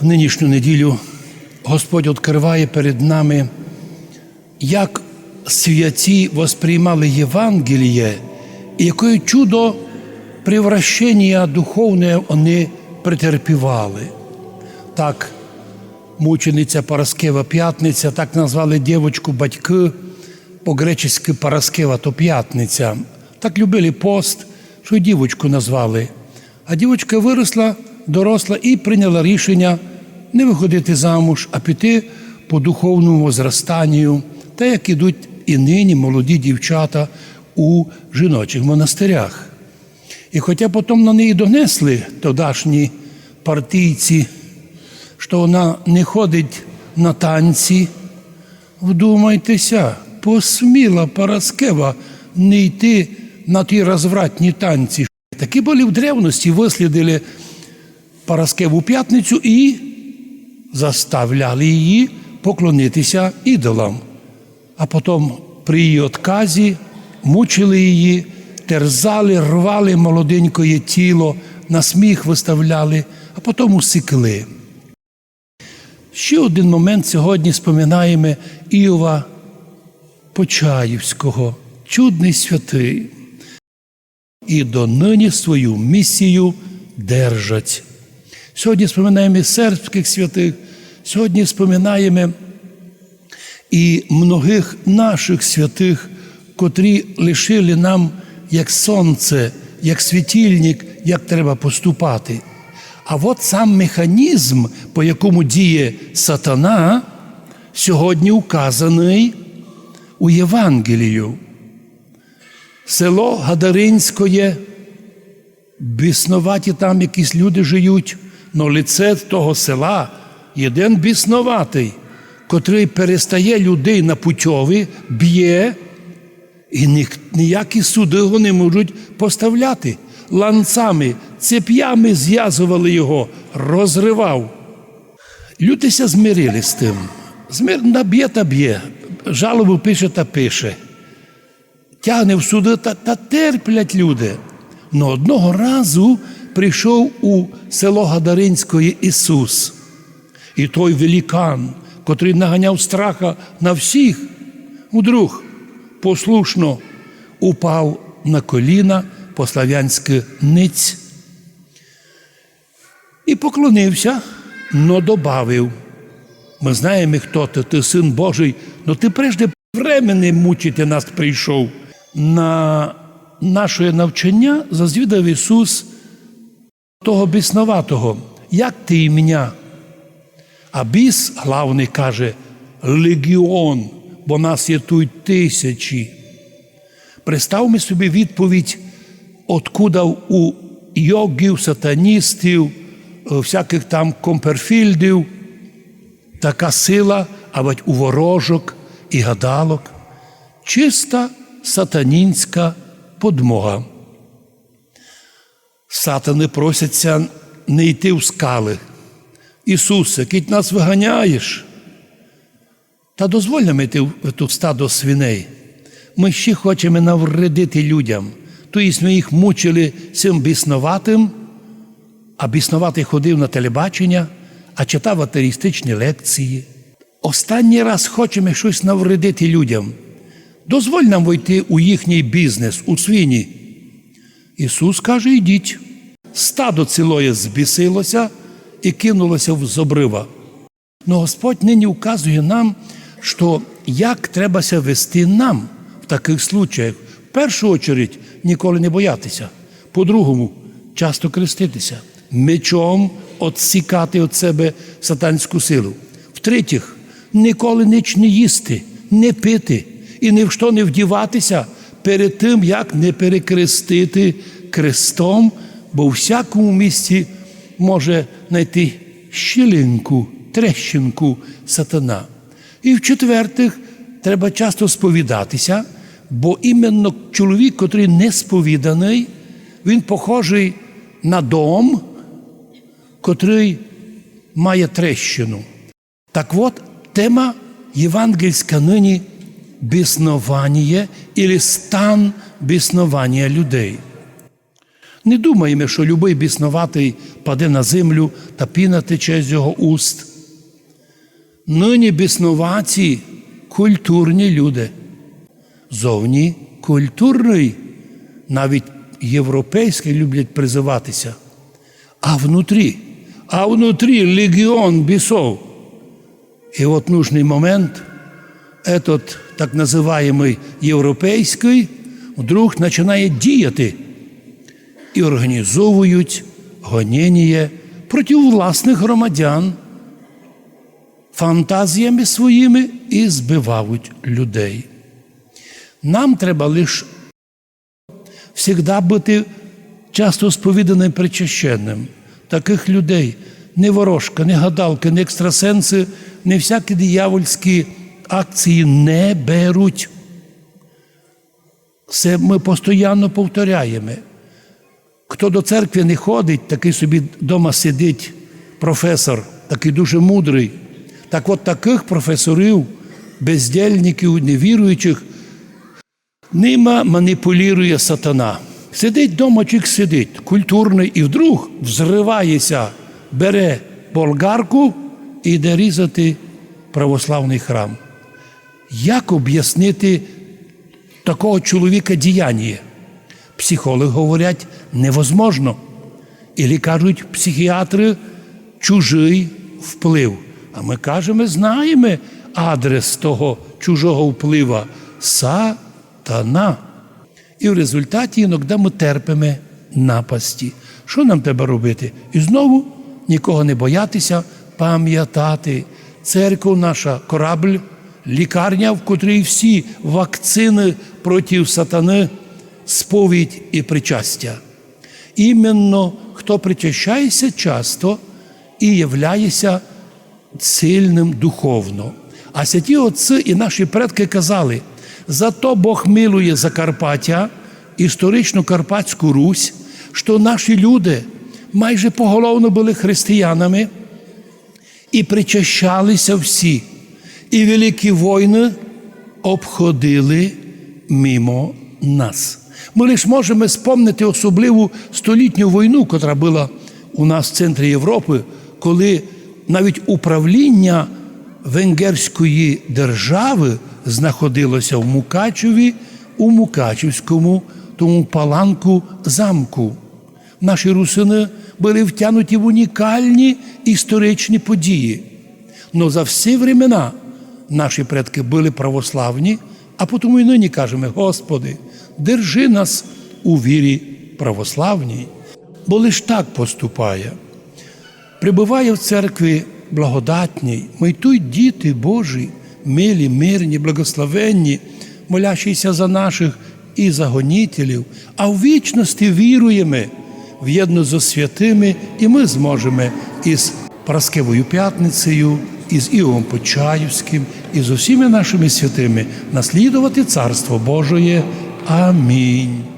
в нинішню неділю Господь відкриває перед нами, як святі восприймали Євангеліє, і яке чудо превращення духовне вони претерпівали. Так, мучениця Параскева П'ятниця, так назвали дівочку батьки, по-гречески Параскева то п'ятниця. Так любили пост, що й дівочку назвали. А дівочка виросла, доросла і прийняла рішення не виходити замуж, а піти по духовному зростанню, так як ідуть і нині молоді дівчата у жіночих монастирях. І хоча потім на неї донесли тодашні партійці, що вона не ходить на танці, вдумайтеся, посміла Параскева не йти на ті розвратні танці. Такі були в древності, вислідили Параскеву п'ятницю і заставляли її поклонитися ідолам. А потім при її отказі мучили її, терзали, рвали молоденькое тіло, на сміх виставляли, а потім усікли. Ще один момент сьогодні споминаємо Іова Почаївського, чудний святий. І донині свою місію держать. Сьогодні споминаємо і сербських святих, сьогодні споминаємо і многих наших святих, котрі лишили нам як сонце, як світильник, як треба поступати. А от сам механізм, по якому діє сатана, сьогодні указаний у Євангелію. Село Гадаринське, біснуваті там якісь люди живуть, но лице того села єдин біснуватий, котрий перестає людей на путьові, б'є, і ніякі суди його не можуть поставляти. Ланцами, цеп'ями зв'язували його, розривав. Людися змирили з тим. Змир наб'є та б'є, жалобу пише та пише. Тягне в суди та, та терплять люди. Но одного разу прийшов у село Гадаринське Ісус. І той великан, котрий наганяв страха на всіх, вдруг послушно упав на коліна по-слав'янськи ниць і поклонився, но добавив. Ми знаємо, хто ти, ти син Божий, но ти прежде времени мучити нас прийшов. На наше навчання зазвідав Ісус того біснуватого, як ти ім'я? А біс, главний, каже, легіон, бо нас є тут тисячі. Представмо собі відповідь, откуда у йогів, сатаністів, всяких там комперфільдів така сила, а у ворожок і гадалок, чиста сатанінська подмога. Сатани просяться не йти в скали. Ісусе, кить нас виганяєш. Та дозволь нам йти в ту стадо свиней. Ми ще хочемо навредити людям. Тобто ми їх мучили цим біснуватим, а біснуватий ходив на телебачення, а читав атеїстичні лекції. Останній раз хочемо щось навредити людям. Дозволь нам войти у їхній бізнес, у свині. Ісус каже: йдіть. Стадо цілоє збісилося і кинулося в зобрива. Но Господь нині указує нам, що як треба ся вести нам в таких случаях. В першу чергу ніколи не боятися. По-другому, часто креститися, мечом отсікати від себе сатанську силу. В-третіх, ніколи ніч не їсти, не пити і ні в що не вдіватися перед тим, як не перекрестити крестом, бо у всякому місці може знайти щілинку, трещинку сатана. І в-четвертих, треба часто сповідатися, бо іменно чоловік, котрий не сповіданий, він похожий на дом, котрий має трещину. Так от, тема євангельська нині біснування або стан біснування людей. Не думаємо, що любий біснуватий паде на землю та піна тече з його уст. Нині біснуваті культурні люди. Зовні культурний, навіть європейський люблять призиватися. А внутрі, а внутрі легіон бісов. І от нужний момент, этот так називаємий європейський, вдруг починає діяти і організовують гоніння проти власних громадян фантазіями своїми і збивають людей. Нам треба лише завжди бути часто сповіданим причащенним. Таких людей не ворожка, не гадалки, не екстрасенси, не всякі диявольські акції не беруть. Це ми постійно повторяємо. Хто до церкви не ходить, такий собі вдома сидить професор, такий дуже мудрий. Так от таких професорів, бездільників, невіруючих, ними маніпулює сатана. Сидить вдома, чик сидить, культурний, і вдруг взривається, бере болгарку і йде різати православний храм. Як об'яснити такого чоловіка діяння? Психологи говорять, невозможно. Ілі кажуть психіатри чужий вплив. А ми кажемо, знаємо адрес того чужого вплива сатана. І в результаті іноді ми терпимо напасті. Що нам треба робити? І знову нікого не боятися, пам'ятати. Церква наша корабль, лікарня, в котрій всі вакцини проти сатани, сповідь і причастя. Іменно хто причащається часто і являється сильним духовно. А святі отці і наші предки казали, зато Бог милує Закарпаття, історичну Карпатську Русь, що наші люди майже поголовно були християнами і причащалися всі. І великі війни обходили мимо нас. Ми лише можемо спомнити особливу столітню війну, яка була у нас в центрі Європи, коли навіть управління Венгерської держави знаходилося в Мукачеві, у Мукачевському, тому паланку замку. Наші русини були втягнуті в унікальні історичні події. Но за всі времена наші предки були православні, а тому і нині кажемо, Господи, держи нас у вірі православній, бо лиш так поступає. Прибуває в церкві благодатній, ми тут діти Божі, милі, мирні, благословенні, молящіся за наших і за гонітелів, а в вічності віруємо в єдно зо святими, і ми зможемо із Параскевою п'ятницею, із Івом Почаївським, і з усіма нашими святими наслідувати Царство Божоє. Амінь.